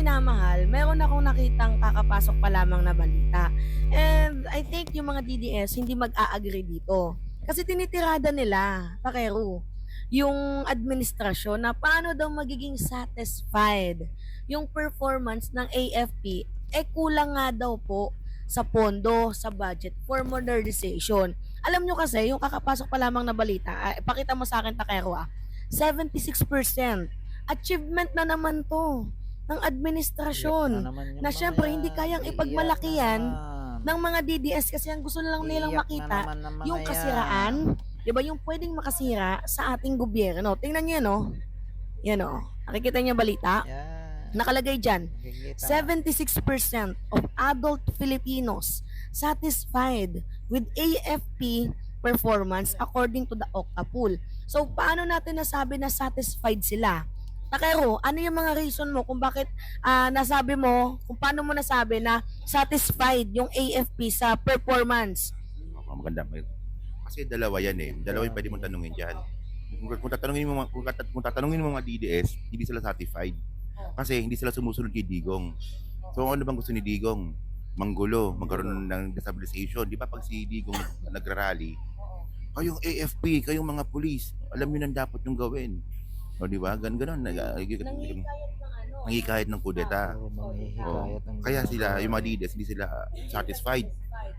minamahal, meron akong nakitang kakapasok pa lamang na balita. And I think yung mga DDS hindi mag-a-agree dito. Kasi tinitirada nila, Takeru, yung administrasyon na paano daw magiging satisfied yung performance ng AFP, eh kulang nga daw po sa pondo, sa budget for modernization. Alam nyo kasi, yung kakapasok pa lamang na balita, ah, pakita mo sa akin, Takeru ah, 76% achievement na naman to ng administrasyon na syempre hindi kayang ipagmalaki yan ng mga DDS kasi ang gusto lang nilang makita yung kasiraan, 'di ba? Yung pwedeng makasira sa ating gobyerno. Tingnan niyo 'yan, oh. Yan oh. Nakikita niyo balita? Yan. Nakalagay diyan, Nakikita mo. 76% of adult Filipinos satisfied with AFP performance according to the Octapool. So, paano natin nasabi na satisfied sila? Takero, ano yung mga reason mo kung bakit ah, nasabi mo, kung paano mo nasabi na satisfied yung AFP sa performance? Oh, maganda. Kasi dalawa yan eh. Dalawa yung pwede mong tanungin dyan. Kung, kung tatanungin mo kung, kung tatanungin mo mga DDS, hindi sila satisfied. Kasi hindi sila sumusunod kay Digong. So ano bang gusto ni Digong? Manggulo, magkaroon ng destabilization. Di ba pag si Digong nagrarally, kayong AFP, kayong mga police, alam niyo nang dapat yung gawin. O di ba? Gan ganon. Nag- Nanghihikayat ng ano? Nangikahit ng kudeta. Oo, manghihikayat ang Kaya sila, yung mga DDS, hindi sila satisfied.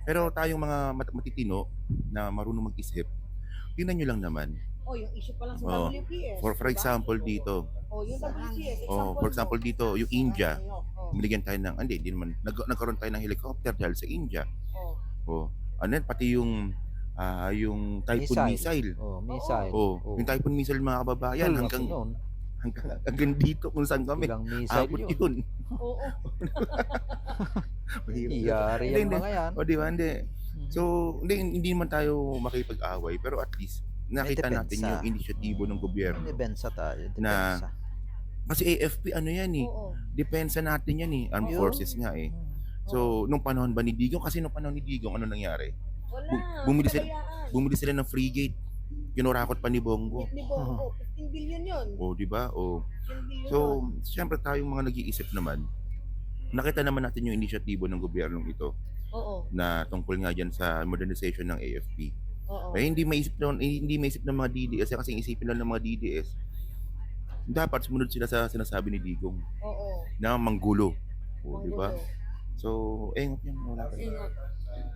Pero tayong mga mat- matitino na marunong mag-isip, tingnan nyo lang naman. Oh, yung issue pa lang sa Oh, WPS. For, for diba? example dito, Oh, yung WPS. oh, for example dito, yung India, Oh, binigyan tayo ng, hindi, hindi naman, nag, nagkaroon tayo ng helicopter dahil sa India. oh. Oh, ano yan, pati yung, ah yung Typhoon missile. Oh, missile. Oh, Oo. yung Typhoon missile mga kababayan, Laki hanggang, nun. hanggang, hanggang dito kung saan kami. Ilang missile Abot yun. yun. Oo. Iyari Hindi, hindi. mga yan. O di ba, hindi. Mhm. So, hindi, hindi man tayo makipag-away, pero at least nakita May natin depensa. yung inisyatibo ng gobyerno. Depensa tayo. Na- Depensa. Kasi AFP, ano yan eh, Oo. depensa natin yan eh, armed Yun. forces nga eh. Hmm. So, nung panahon ba ni Digong, kasi nung panahon ni Digong, ano nangyari? Wala. Bu- bumili sila- kalayaan. Bumili sila ng frigate, kinurakot pa ni Bongo. Ni Bongo, 15 billion yun. O, di ba? O, 15 billion so, yun. siyempre tayong mga nag-iisip naman, nakita naman natin yung inisyatibo ng gobyernong ito Oo. na tungkol nga dyan sa modernization ng AFP. Oo. Eh, hindi maisip nun, eh, hindi maisip ng mga DDS kasi isipin lang ng mga DDS. Dapat sumunod sila sa sinasabi ni Digong Oo. na manggulo. O, di ba? Manggulo. So, eh, yan, wala ka. Ingat.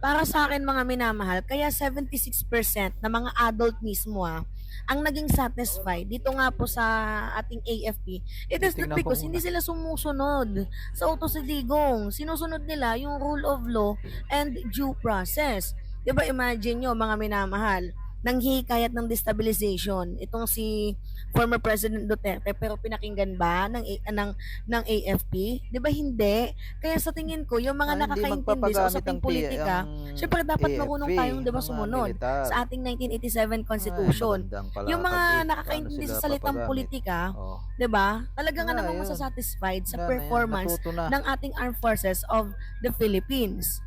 Para sa akin mga minamahal, kaya 76% na mga adult mismo ah, ang naging satisfied dito nga po sa ating AFP. It is not because hindi sila sumusunod sa utos ni Digong. Sinusunod nila yung rule of law and due process. 'Di ba imagine nyo mga minamahal, nang hikayat ng destabilization itong si former President Duterte pero pinakinggan ba ng ng ng AFP? 'Di ba hindi? Kaya sa tingin ko yung mga Ah, nakakaintindi sa usaping politika, syempre dapat AFP, marunong tayong 'di ba sumunod militar. sa ating 1987 Constitution. Ay, yung mga nakakaintindi sila sa salitang papagamit? politika, Oh, 'di ba? Talagang Wala, ano namang masasatisfied sa performance ng ating armed forces of the Philippines.